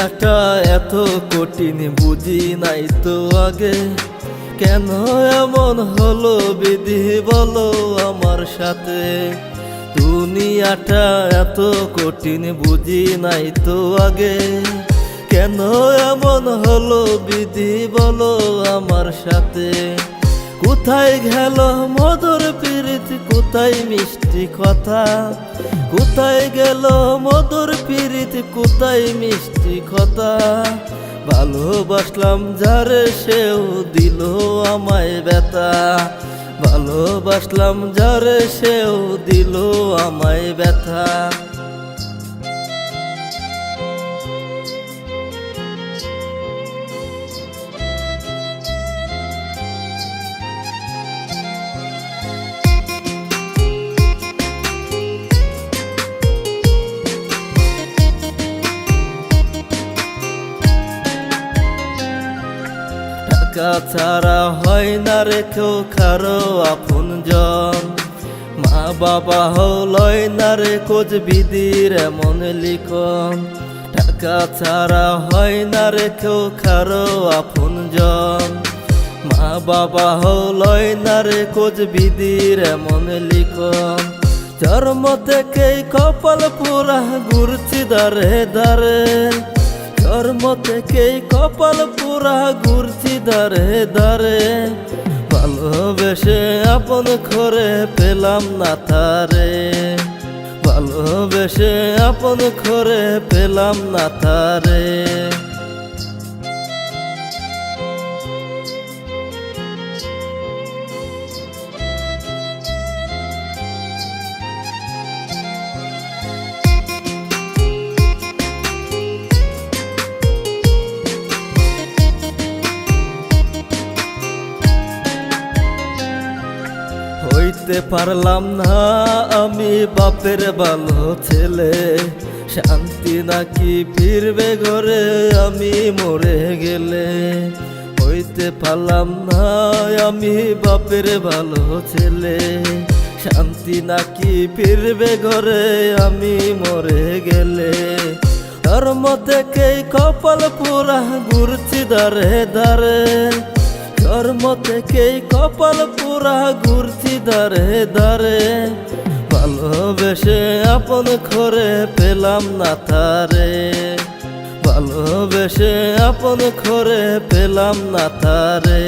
দুনিয়াটা এত কঠিন বুঝি নাই তো আগে। কেন এমন হলো বিধি বলো আমার সাথে? দুনিয়াটা এত কঠিন বুঝি নাই তো আগে। কেন এমন হলো বিধি বলো আমার সাথে? কোথায় গেল মধুর পীড়িত কোথায় মিষ্টি কথা? কোথায় গেল মধুর পীড়িত, কোথায় মিষ্টি কথা? ভালোবাসলাম যারে সেও দিল আমায় ব্যথা। ভালোবাসলাম যারে সেও দিল আমায় ব্যথা। ছাড়া হয় না রেখেও খারো আপন জন। মা বাবা হলয় না রে কোচ বিদির এমন লিখন। টাকা ছাড়া হয় না রেখেও খারো আপন জন। মা বাবা হলয় না রে কোচ বিদির এমন লিখন। চর্ম থেকেই কপাল পুরা ঘুরছি দারে দারে। কর্ম থেকেই কপাল পুরা ঘুরছি দারে দারে ভালোবেসে আপন করে পেলাম না তারে। ভালোবেসে আপন করে পেলাম না তারে। হইতে পারলাম না। আমি বাপের ভালো ছেলে। শান্তি নাকি ফিরবে ঘরে? আমি মরে গেলে হইতে পারলাম না। আমি বাপের ভালো ছেলে। শান্তি নাকি ফিরবে ঘরে? আমি মরে গেলে ধর্ম থেকেই কপাল পুরা ঘুরছি দারে দারে কর্ম থেকেই কপাল পুরা ঘুরছি দারে দারে ভালোবেসে আপন করে পেলাম না তারে। ভালোবেসে আপন করে পেলাম না তারে।